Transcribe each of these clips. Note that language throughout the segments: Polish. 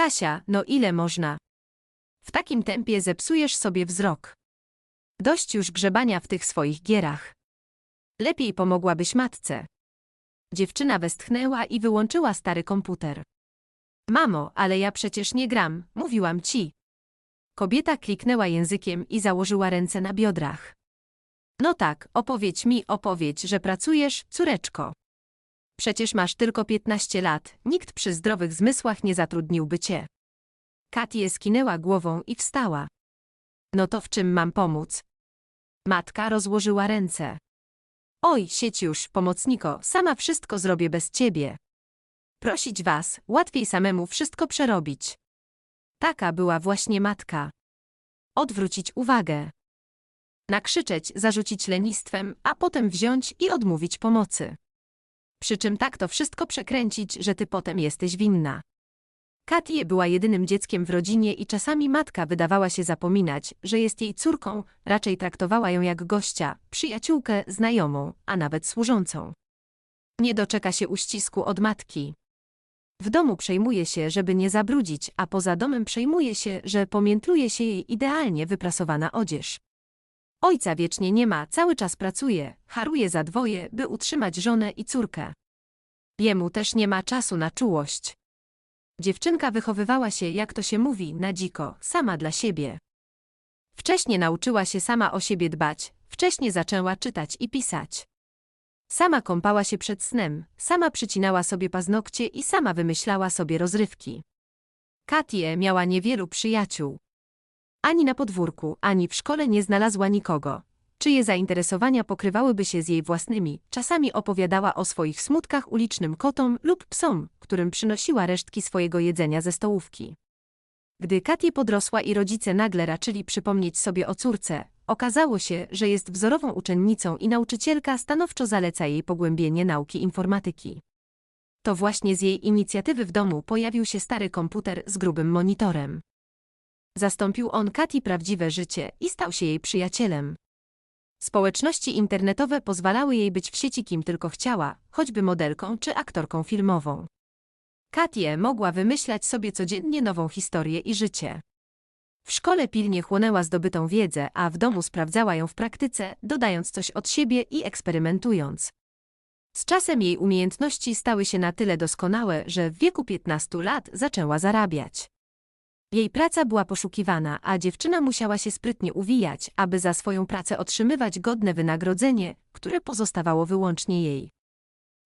Kasia, no ile można? W takim tempie zepsujesz sobie wzrok. Dość już grzebania w tych swoich gierach. Lepiej pomogłabyś matce. Dziewczyna westchnęła i wyłączyła stary komputer. Mamo, ale ja przecież nie gram, mówiłam ci. Kobieta kliknęła językiem i założyła ręce na biodrach. No tak, opowiedz mi, opowiedz, że pracujesz, córeczko. Przecież masz tylko 15 lat, nikt przy zdrowych zmysłach nie zatrudniłby cię. Katie skinęła głową i wstała. No to w czym mam pomóc? Matka rozłożyła ręce. Oj, sieć już, pomocniko, sama wszystko zrobię bez ciebie. Prosić was, łatwiej samemu wszystko przerobić. Taka była właśnie matka. Odwrócić uwagę. Nakrzyczeć, zarzucić lenistwem, a potem wziąć i odmówić pomocy. Przy czym tak to wszystko przekręcić, że ty potem jesteś winna. Katie była jedynym dzieckiem w rodzinie i czasami matka wydawała się zapominać, że jest jej córką, raczej traktowała ją jak gościa, przyjaciółkę, znajomą, a nawet służącą. Nie doczeka się uścisku od matki. W domu przejmuje się, żeby nie zabrudzić, a poza domem przejmuje się, że pomiętluje się jej idealnie wyprasowana odzież. Ojca wiecznie nie ma, cały czas pracuje, haruje za dwoje, by utrzymać żonę i córkę. Jemu też nie ma czasu na czułość. Dziewczynka wychowywała się, jak to się mówi, na dziko, sama dla siebie. Wcześnie nauczyła się sama o siebie dbać, wcześnie zaczęła czytać i pisać. Sama kąpała się przed snem, sama przycinała sobie paznokcie i sama wymyślała sobie rozrywki. Katie miała niewielu przyjaciół. Ani na podwórku, ani w szkole nie znalazła nikogo, czyje zainteresowania pokrywałyby się z jej własnymi. Czasami opowiadała o swoich smutkach ulicznym kotom lub psom, którym przynosiła resztki swojego jedzenia ze stołówki. Gdy Katie podrosła i rodzice nagle raczyli przypomnieć sobie o córce, okazało się, że jest wzorową uczennicą i nauczycielka stanowczo zaleca jej pogłębienie nauki informatyki. To właśnie z jej inicjatywy w domu pojawił się stary komputer z grubym monitorem. Zastąpił on Katie prawdziwe życie i stał się jej przyjacielem. Społeczności internetowe pozwalały jej być w sieci kim tylko chciała, choćby modelką czy aktorką filmową. Katie mogła wymyślać sobie codziennie nową historię i życie. W szkole pilnie chłonęła zdobytą wiedzę, a w domu sprawdzała ją w praktyce, dodając coś od siebie i eksperymentując. Z czasem jej umiejętności stały się na tyle doskonałe, że w wieku 15 lat zaczęła zarabiać. Jej praca była poszukiwana, a dziewczyna musiała się sprytnie uwijać, aby za swoją pracę otrzymywać godne wynagrodzenie, które pozostawało wyłącznie jej.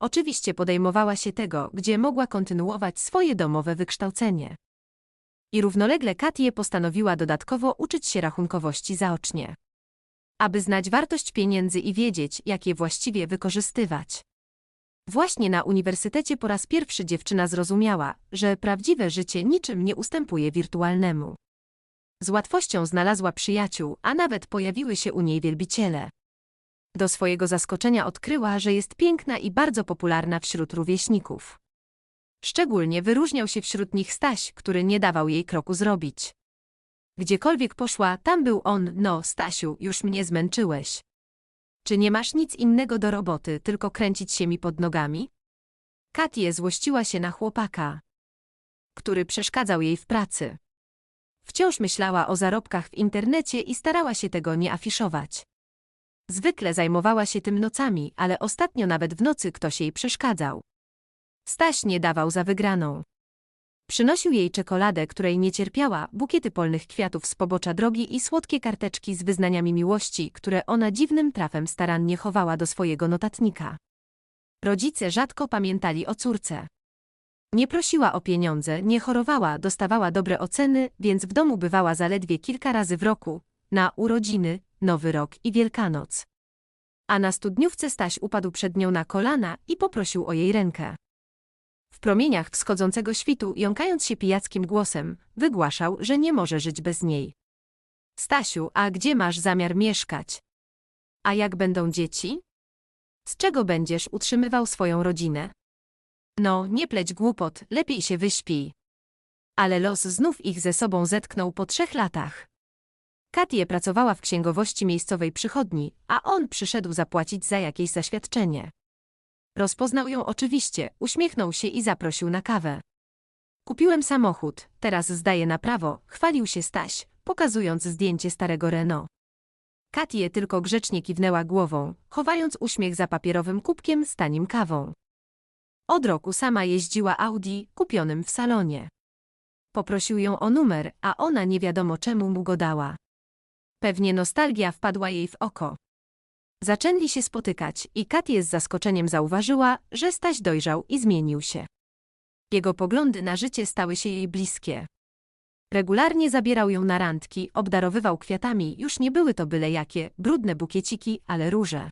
Oczywiście podejmowała się tego, gdzie mogła kontynuować swoje domowe wykształcenie. I równolegle Katie postanowiła dodatkowo uczyć się rachunkowości zaocznie. Aby znać wartość pieniędzy i wiedzieć, jak je właściwie wykorzystywać. Właśnie na uniwersytecie po raz pierwszy dziewczyna zrozumiała, że prawdziwe życie niczym nie ustępuje wirtualnemu. Z łatwością znalazła przyjaciół, a nawet pojawiły się u niej wielbiciele. Do swojego zaskoczenia odkryła, że jest piękna i bardzo popularna wśród rówieśników. Szczególnie wyróżniał się wśród nich Staś, który nie dawał jej kroku zrobić. Gdziekolwiek poszła, tam był on, no, Stasiu, już mnie zmęczyłeś. Czy nie masz nic innego do roboty, tylko kręcić się mi pod nogami? Katie złościła się na chłopaka, który przeszkadzał jej w pracy. Wciąż myślała o zarobkach w internecie i starała się tego nie afiszować. Zwykle zajmowała się tym nocami, ale ostatnio nawet w nocy ktoś jej przeszkadzał. Staś nie dawał za wygraną. Przynosił jej czekoladę, której nie cierpiała, bukiety polnych kwiatów z pobocza drogi i słodkie karteczki z wyznaniami miłości, które ona dziwnym trafem starannie chowała do swojego notatnika. Rodzice rzadko pamiętali o córce. Nie prosiła o pieniądze, nie chorowała, dostawała dobre oceny, więc w domu bywała zaledwie kilka razy w roku, na urodziny, Nowy Rok i Wielkanoc. A na studniówce Staś upadł przed nią na kolana i poprosił o jej rękę. W promieniach wschodzącego świtu, jąkając się pijackim głosem, wygłaszał, że nie może żyć bez niej. Stasiu, a gdzie masz zamiar mieszkać? A jak będą dzieci? Z czego będziesz utrzymywał swoją rodzinę? No, nie pleć głupot, lepiej się wyśpij. Ale los znów ich ze sobą zetknął po trzech latach. Katie pracowała w księgowości miejscowej przychodni, a on przyszedł zapłacić za jakieś zaświadczenie. Rozpoznał ją oczywiście, uśmiechnął się i zaprosił na kawę. Kupiłem samochód, teraz zdaję na prawo, chwalił się Staś, pokazując zdjęcie starego Renault. Katie tylko grzecznie kiwnęła głową, chowając uśmiech za papierowym kubkiem z tanim kawą. Od roku sama jeździła Audi, kupionym w salonie. Poprosił ją o numer, a ona nie wiadomo czemu mu go dała. Pewnie nostalgia wpadła jej w oko. Zaczęli się spotykać i Katie z zaskoczeniem zauważyła, że Staś dojrzał i zmienił się. Jego poglądy na życie stały się jej bliskie. Regularnie zabierał ją na randki, obdarowywał kwiatami, już nie były to byle jakie, brudne bukieciki, ale róże.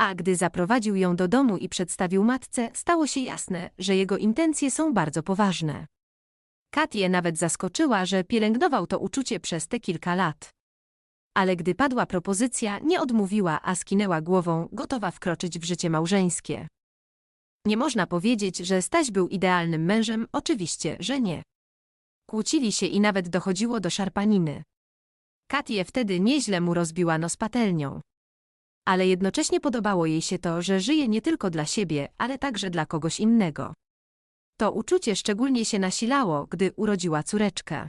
A gdy zaprowadził ją do domu i przedstawił matce, stało się jasne, że jego intencje są bardzo poważne. Katie nawet zaskoczyła, że pielęgnował to uczucie przez te kilka lat. Ale gdy padła propozycja, nie odmówiła, a skinęła głową, gotowa wkroczyć w życie małżeńskie. Nie można powiedzieć, że Staś był idealnym mężem, oczywiście, że nie. Kłócili się i nawet dochodziło do szarpaniny. Katie wtedy nieźle mu rozbiła nos patelnią. Ale jednocześnie podobało jej się to, że żyje nie tylko dla siebie, ale także dla kogoś innego. To uczucie szczególnie się nasilało, gdy urodziła córeczkę.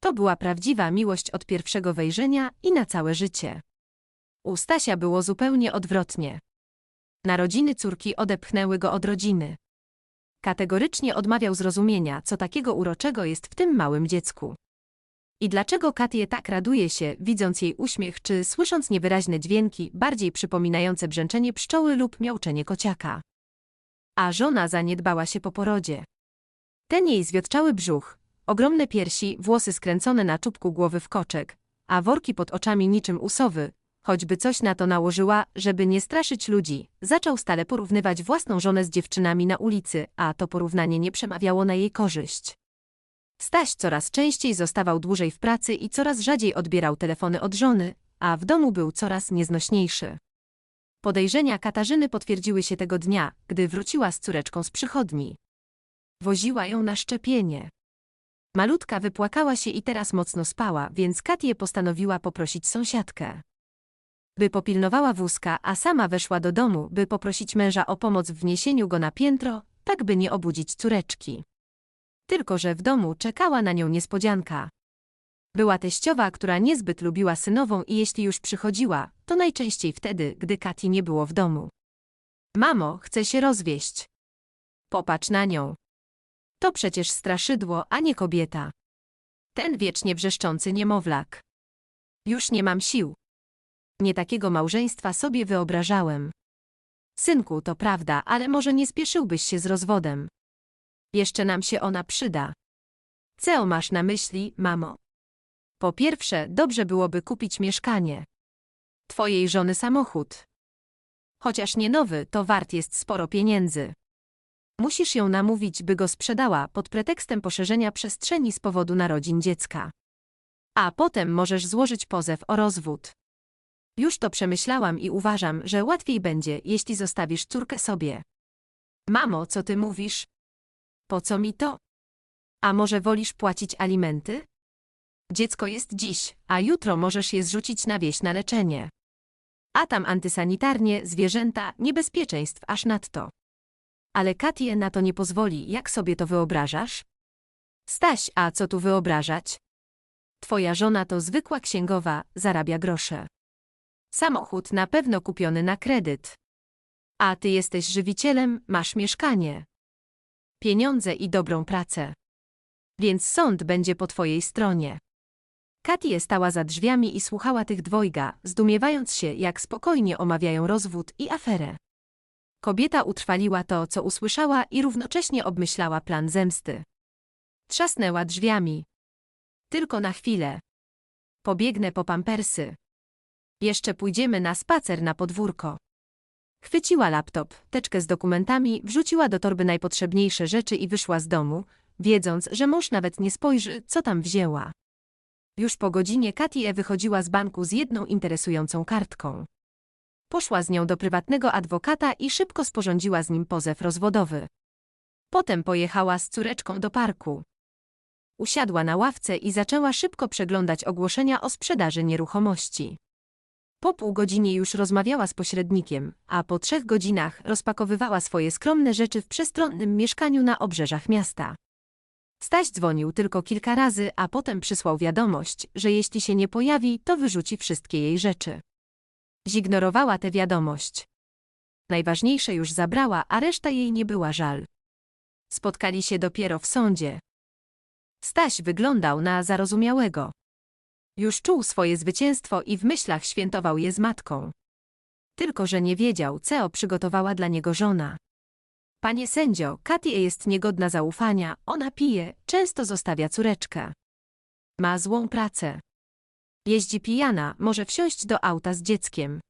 To była prawdziwa miłość od pierwszego wejrzenia i na całe życie. U Stasia było zupełnie odwrotnie. Narodziny córki odepchnęły go od rodziny. Kategorycznie odmawiał zrozumienia, co takiego uroczego jest w tym małym dziecku. I dlaczego Katie tak raduje się, widząc jej uśmiech czy słysząc niewyraźne dźwięki, bardziej przypominające brzęczenie pszczoły lub miauczenie kociaka. A żona zaniedbała się po porodzie. Ten jej zwiotczały brzuch, ogromne piersi, włosy skręcone na czubku głowy w koczek, a worki pod oczami niczym usowy, choćby coś na to nałożyła, żeby nie straszyć ludzi, zaczął stale porównywać własną żonę z dziewczynami na ulicy, a to porównanie nie przemawiało na jej korzyść. Staś coraz częściej zostawał dłużej w pracy i coraz rzadziej odbierał telefony od żony, a w domu był coraz nieznośniejszy. Podejrzenia Katarzyny potwierdziły się tego dnia, gdy wróciła z córeczką z przychodni. Woziła ją na szczepienie. Malutka wypłakała się i teraz mocno spała, więc Katie postanowiła poprosić sąsiadkę. By popilnowała wózka, a sama weszła do domu, by poprosić męża o pomoc w wniesieniu go na piętro, tak by nie obudzić córeczki. Tylko, że w domu czekała na nią niespodzianka. Była teściowa, która niezbyt lubiła synową i jeśli już przychodziła, to najczęściej wtedy, gdy Kati nie było w domu. Mamo, chcę się rozwieść. Popatrz na nią. To przecież straszydło, a nie kobieta. Ten wiecznie wrzeszczący niemowlak. Już nie mam sił. Nie takiego małżeństwa sobie wyobrażałem. Synku, to prawda, ale może nie spieszyłbyś się z rozwodem. Jeszcze nam się ona przyda. Co masz na myśli, mamo? Po pierwsze, dobrze byłoby kupić mieszkanie. Twojej żony samochód. Chociaż nie nowy, to wart jest sporo pieniędzy. Musisz ją namówić, by go sprzedała pod pretekstem poszerzenia przestrzeni z powodu narodzin dziecka. A potem możesz złożyć pozew o rozwód. Już to przemyślałam i uważam, że łatwiej będzie, jeśli zostawisz córkę sobie. Mamo, co ty mówisz? Po co mi to? A może wolisz płacić alimenty? Dziecko jest dziś, a jutro możesz je zrzucić na wieś na leczenie. A tam antysanitarnie, zwierzęta, niebezpieczeństw aż nadto. Ale Katie na to nie pozwoli, jak sobie to wyobrażasz? Staś, a co tu wyobrażać? Twoja żona to zwykła księgowa, zarabia grosze. Samochód na pewno kupiony na kredyt. A ty jesteś żywicielem, masz mieszkanie. Pieniądze i dobrą pracę. Więc sąd będzie po twojej stronie. Katie stała za drzwiami i słuchała tych dwojga, zdumiewając się, jak spokojnie omawiają rozwód i aferę. Kobieta utrwaliła to, co usłyszała i równocześnie obmyślała plan zemsty. Trzasnęła drzwiami. Tylko na chwilę. Pobiegnę po pampersy. Jeszcze pójdziemy na spacer na podwórko. Chwyciła laptop, teczkę z dokumentami, wrzuciła do torby najpotrzebniejsze rzeczy i wyszła z domu, wiedząc, że mąż nawet nie spojrzy, co tam wzięła. Już po godzinie Katie wychodziła z banku z jedną interesującą kartką. Poszła z nią do prywatnego adwokata i szybko sporządziła z nim pozew rozwodowy. Potem pojechała z córeczką do parku. Usiadła na ławce i zaczęła szybko przeglądać ogłoszenia o sprzedaży nieruchomości. Po pół godzinie już rozmawiała z pośrednikiem, a po trzech godzinach rozpakowywała swoje skromne rzeczy w przestronnym mieszkaniu na obrzeżach miasta. Staś dzwonił tylko kilka razy, a potem przysłał wiadomość, że jeśli się nie pojawi, to wyrzuci wszystkie jej rzeczy. Zignorowała tę wiadomość. Najważniejsze już zabrała, a reszta jej nie była żal. Spotkali się dopiero w sądzie. Staś wyglądał na zarozumiałego. Już czuł swoje zwycięstwo i w myślach świętował je z matką. Tylko, że nie wiedział, co przygotowała dla niego żona. Panie sędzio, Katie jest niegodna zaufania, ona pije, często zostawia córeczkę. Ma złą pracę. Jeździ pijana, może wsiąść do auta z dzieckiem.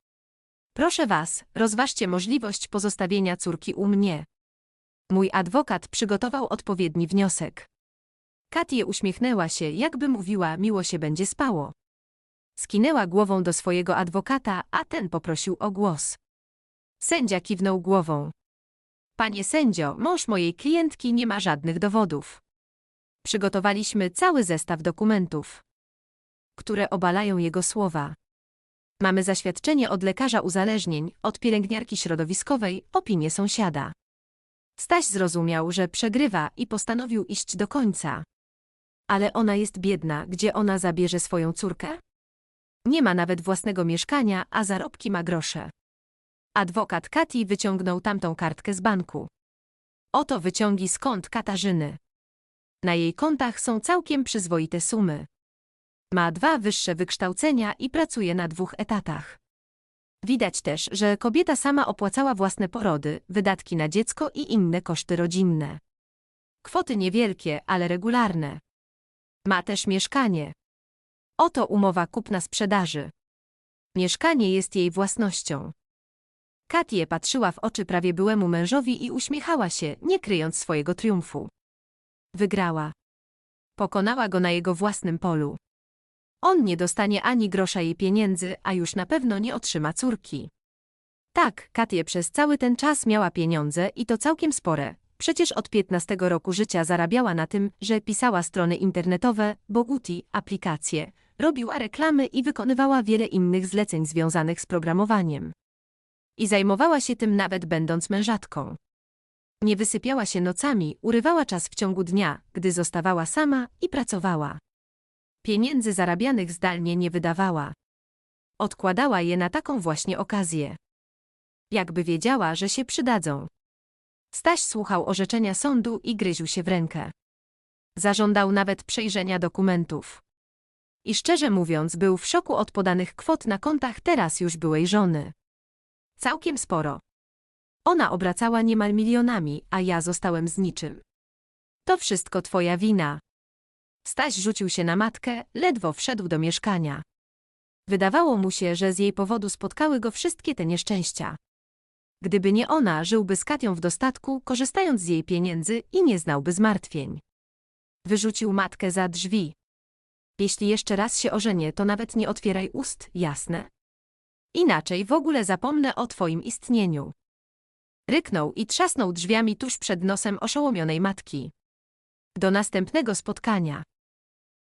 Proszę was, rozważcie możliwość pozostawienia córki u mnie. Mój adwokat przygotował odpowiedni wniosek. Katie uśmiechnęła się, jakby mówiła, miło się będzie spało. Skinęła głową do swojego adwokata, a ten poprosił o głos. Sędzia kiwnął głową. Panie sędzio, mąż mojej klientki nie ma żadnych dowodów. Przygotowaliśmy cały zestaw dokumentów, które obalają jego słowa. Mamy zaświadczenie od lekarza uzależnień, od pielęgniarki środowiskowej, opinię sąsiada. Staś zrozumiał, że przegrywa i postanowił iść do końca. Ale ona jest biedna, gdzie ona zabierze swoją córkę? Nie ma nawet własnego mieszkania, a zarobki ma grosze. Adwokat Kati wyciągnął tamtą kartkę z banku. Oto wyciągi kont Katarzyny. Na jej kontach są całkiem przyzwoite sumy. Ma dwa wyższe wykształcenia i pracuje na dwóch etatach. Widać też, że kobieta sama opłacała własne porody, wydatki na dziecko i inne koszty rodzinne. Kwoty niewielkie, ale regularne. Ma też mieszkanie. Oto umowa kupna-sprzedaży. Mieszkanie jest jej własnością. Katie patrzyła w oczy prawie byłemu mężowi i uśmiechała się, nie kryjąc swojego triumfu. Wygrała. Pokonała go na jego własnym polu. On nie dostanie ani grosza jej pieniędzy, a już na pewno nie otrzyma córki. Tak, Katie przez cały ten czas miała pieniądze i to całkiem spore. Przecież od 15 roku życia zarabiała na tym, że pisała strony internetowe, Boguti, aplikacje, robiła reklamy i wykonywała wiele innych zleceń związanych z programowaniem. I zajmowała się tym nawet będąc mężatką. Nie wysypiała się nocami, urywała czas w ciągu dnia, gdy zostawała sama i pracowała. Pieniędzy zarabianych zdalnie nie wydawała. Odkładała je na taką właśnie okazję. Jakby wiedziała, że się przydadzą. Staś słuchał orzeczenia sądu i gryził się w rękę. Zażądał nawet przejrzenia dokumentów. I szczerze mówiąc, był w szoku od podanych kwot na kontach teraz już byłej żony. Całkiem sporo. Ona obracała niemal milionami, a ja zostałem z niczym. To wszystko twoja wina. Staś rzucił się na matkę, ledwo wszedł do mieszkania. Wydawało mu się, że z jej powodu spotkały go wszystkie te nieszczęścia. Gdyby nie ona, żyłby z Katią w dostatku, korzystając z jej pieniędzy i nie znałby zmartwień. Wyrzucił matkę za drzwi. Jeśli jeszcze raz się ożenię, to nawet nie otwieraj ust, jasne? Inaczej w ogóle zapomnę o twoim istnieniu. Ryknął i trzasnął drzwiami tuż przed nosem oszołomionej matki. Do następnego spotkania.